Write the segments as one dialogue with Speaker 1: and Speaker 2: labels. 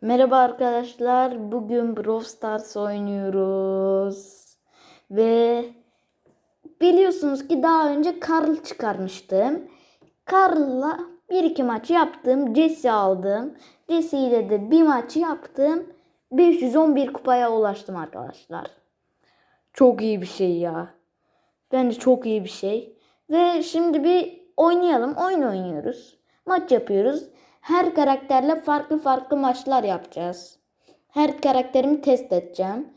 Speaker 1: Merhaba arkadaşlar. Bugün Brawl Stars oynuyoruz. Ve biliyorsunuz ki daha önce Karl çıkarmıştım. Karl'la bir iki maç yaptım. Jesse aldım. Jesse ile de bir maç yaptım. 511 kupaya ulaştım arkadaşlar. Çok iyi bir şey ya. Bence çok iyi bir şey. Ve şimdi bir oynayalım. Oyun oynuyoruz. Maç yapıyoruz. Her karakterle farklı farklı maçlar yapacağız. Her karakterimi test edeceğim.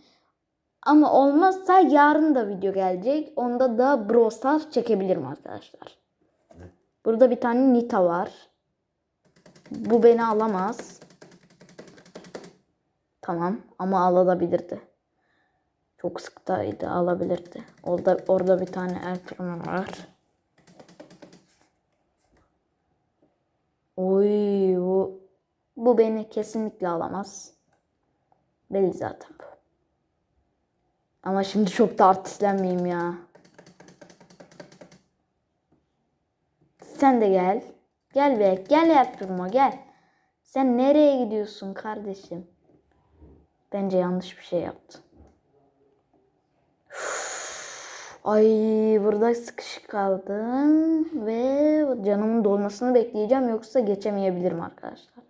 Speaker 1: Ama olmazsa yarın da video gelecek. Onda da Brawl çekebilirim arkadaşlar. Burada bir tane Nita var. Bu beni alamaz. Tamam ama alabilirdi. Çok sıktaydı alabilirdi. Orada, orada bir tane Elframa var. Oy bu, bu beni kesinlikle alamaz. Belli zaten bu. Ama şimdi çok da artistlenmeyeyim ya. Sen de gel. Gel be. Gel yaptırma gel. Sen nereye gidiyorsun kardeşim? Bence yanlış bir şey yaptın. Ay burada sıkışık kaldım ve canımın dolmasını bekleyeceğim yoksa geçemeyebilirim arkadaşlar.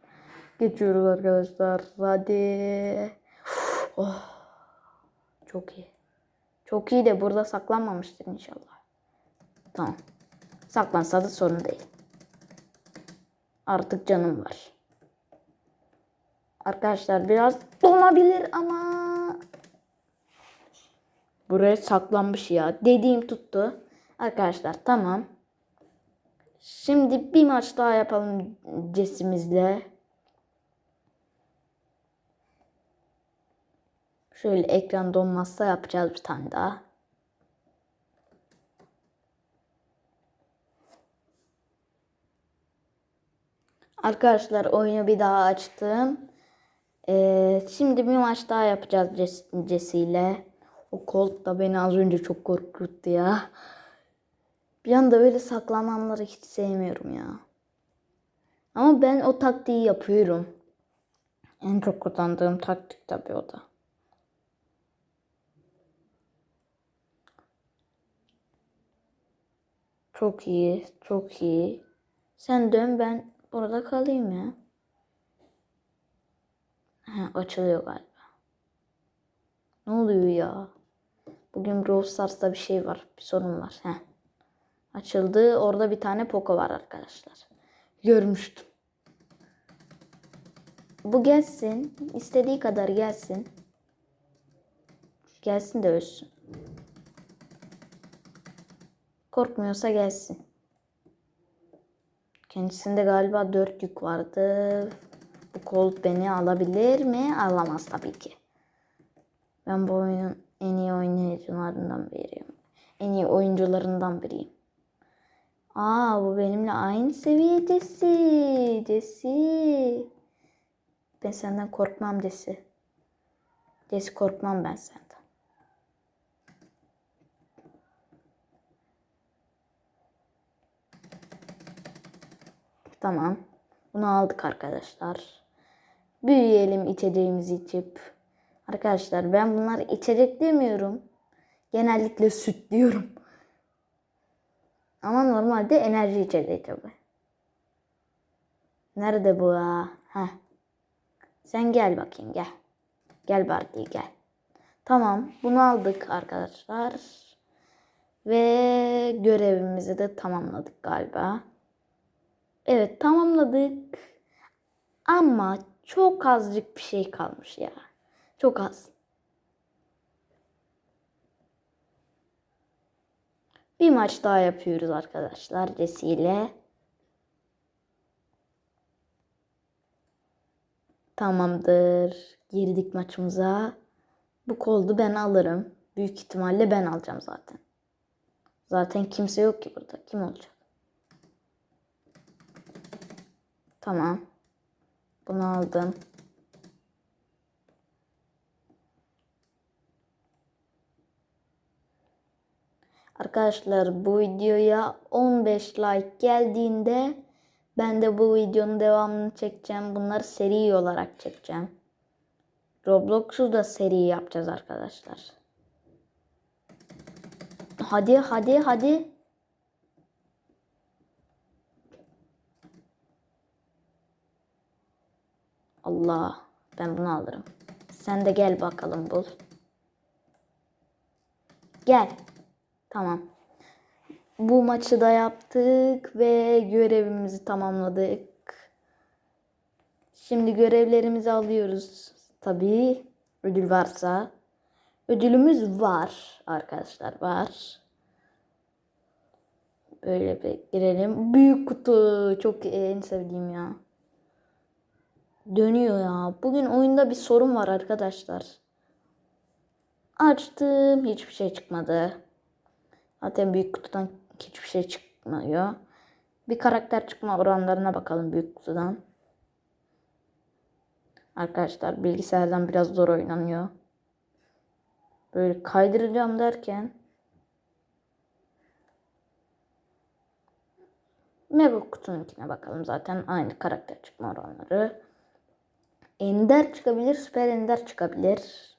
Speaker 1: Geçiyoruz arkadaşlar. Hadi. Oh. Çok iyi. Çok iyi de burada saklanmamıştır inşallah. Tamam. Saklansa da sorun değil. Artık canım var. Arkadaşlar biraz donabilir ama Buraya saklanmış ya. Dediğim tuttu. Arkadaşlar tamam. Şimdi bir maç daha yapalım cesimizle. Şöyle ekran donmazsa yapacağız bir tane daha. Arkadaşlar oyunu bir daha açtım. Ee, şimdi bir maç daha yapacağız Jesse ile. O Colt da beni az önce çok korkuttu ya. Bir anda böyle saklananları hiç sevmiyorum ya. Ama ben o taktiği yapıyorum. En çok kullandığım taktik tabii o da. Çok iyi, çok iyi. Sen dön ben burada kalayım ya. Ha, açılıyor galiba. Ne oluyor ya? Bugün Brawl Stars'ta bir şey var. Bir sorun var. Heh. Açıldı. Orada bir tane Poco var arkadaşlar. Görmüştüm. Bu gelsin. istediği kadar gelsin. Gelsin de ölsün. Korkmuyorsa gelsin. Kendisinde galiba dört yük vardı. Bu Colt beni alabilir mi? Alamaz tabii ki. Ben bu oyunun en iyi oyuncularından biriyim. En iyi oyuncularından biriyim. Aa bu benimle aynı seviyedesi. Desi. Ben senden korkmam Desi. Desi korkmam ben senden. Tamam. Bunu aldık arkadaşlar. Büyüyelim içeceğimizi içip. Arkadaşlar ben bunlar içecek demiyorum. Genellikle süt diyorum. Ama normalde enerji içeceği tabi. Nerede bu ha? Sen gel bakayım gel. Gel Bardi gel. Tamam bunu aldık arkadaşlar. Ve görevimizi de tamamladık galiba. Evet tamamladık. Ama çok azıcık bir şey kalmış ya. Çok az. Bir maç daha yapıyoruz arkadaşlar Jesse ile. Tamamdır. Girdik maçımıza. Bu koldu ben alırım. Büyük ihtimalle ben alacağım zaten. Zaten kimse yok ki burada. Kim olacak? Tamam. Bunu aldım. Arkadaşlar bu videoya 15 like geldiğinde Ben de bu videonun devamını çekeceğim. Bunları seri olarak çekeceğim. Roblox'u da seri yapacağız arkadaşlar. Hadi hadi hadi. Allah ben bunu alırım. Sen de gel bakalım bul. Gel. Tamam. Bu maçı da yaptık ve görevimizi tamamladık. Şimdi görevlerimizi alıyoruz. Tabii ödül varsa. Ödülümüz var arkadaşlar var. Böyle bir girelim. Büyük kutu çok en sevdiğim ya. Dönüyor ya. Bugün oyunda bir sorun var arkadaşlar. Açtım. Hiçbir şey çıkmadı. Zaten büyük kutudan hiçbir şey çıkmıyor. Bir karakter çıkma oranlarına bakalım büyük kutudan. Arkadaşlar bilgisayardan biraz zor oynanıyor. Böyle kaydıracağım derken Mega kutununkine bakalım. Zaten aynı karakter çıkma oranları. Ender çıkabilir, süper ender çıkabilir.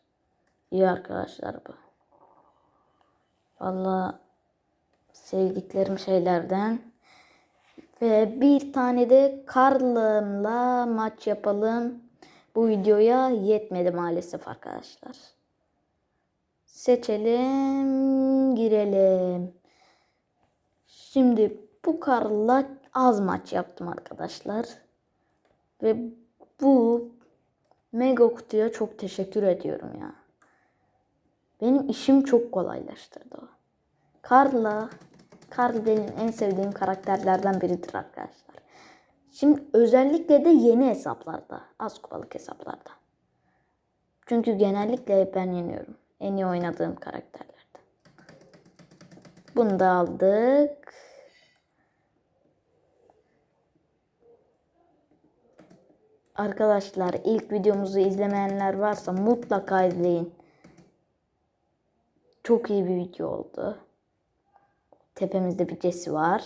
Speaker 1: İyi arkadaşlar bu. Vallahi sevdiklerim şeylerden. Ve bir tane de Karl'ımla maç yapalım. Bu videoya yetmedi maalesef arkadaşlar. Seçelim, girelim. Şimdi bu Karl'la az maç yaptım arkadaşlar. Ve bu Mega kutuya çok teşekkür ediyorum ya. Benim işim çok kolaylaştırdı o. Karl'la Karl benim en sevdiğim karakterlerden biridir arkadaşlar. Şimdi özellikle de yeni hesaplarda. Az kupalık hesaplarda. Çünkü genellikle ben yeniyorum. En iyi oynadığım karakterlerde. Bunu da aldık. Arkadaşlar ilk videomuzu izlemeyenler varsa mutlaka izleyin. Çok iyi bir video oldu. Tepemizde bir cesi var.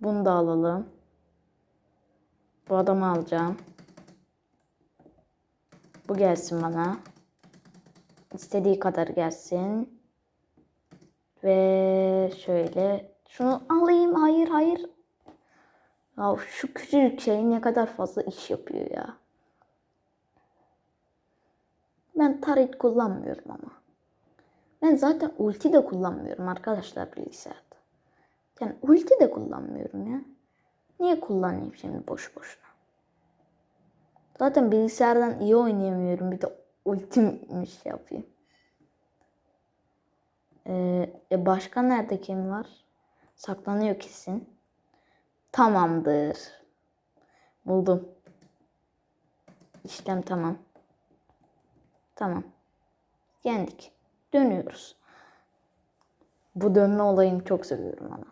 Speaker 1: Bunu da alalım. Bu adamı alacağım. Bu gelsin bana. İstediği kadar gelsin. Ve şöyle şunu alayım. Hayır hayır. Ya şu küçücük şey ne kadar fazla iş yapıyor ya. Ben taret kullanmıyorum ama. Ben zaten ulti de kullanmıyorum arkadaşlar bilgisayarda. Yani ulti de kullanmıyorum ya. Niye kullanayım şimdi boş boşuna? Zaten bilgisayardan iyi oynayamıyorum. Bir de ultimmiş yapayım. Ee, e başka nerede kim var? Saklanıyor kesin. Tamamdır. Buldum. İşlem tamam. Tamam. Yendik. Dönüyoruz. Bu dönme olayını çok seviyorum ama.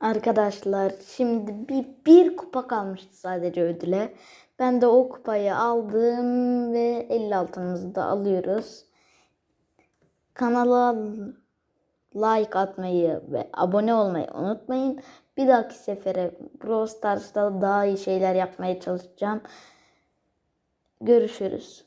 Speaker 1: Arkadaşlar şimdi bir, bir kupa kalmıştı sadece ödüle. Ben de o kupayı aldım ve 50 altınımızı da alıyoruz. Kanala like atmayı ve abone olmayı unutmayın. Bir dahaki sefere Brawl Stars'ta daha iyi şeyler yapmaya çalışacağım. Görüşürüz.